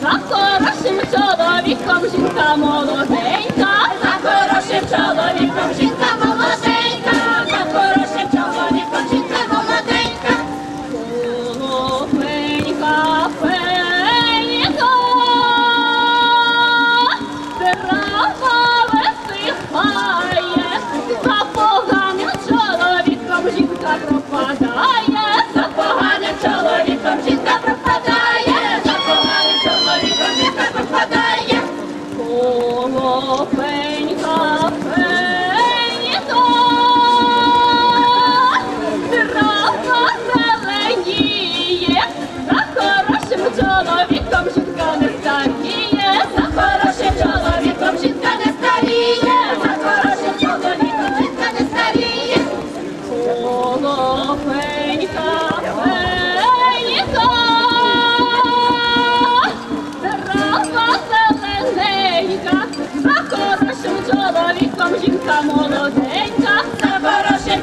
学校の仕事を見込むしかもう хорошим чоловіком жінка молоденька, за хорошим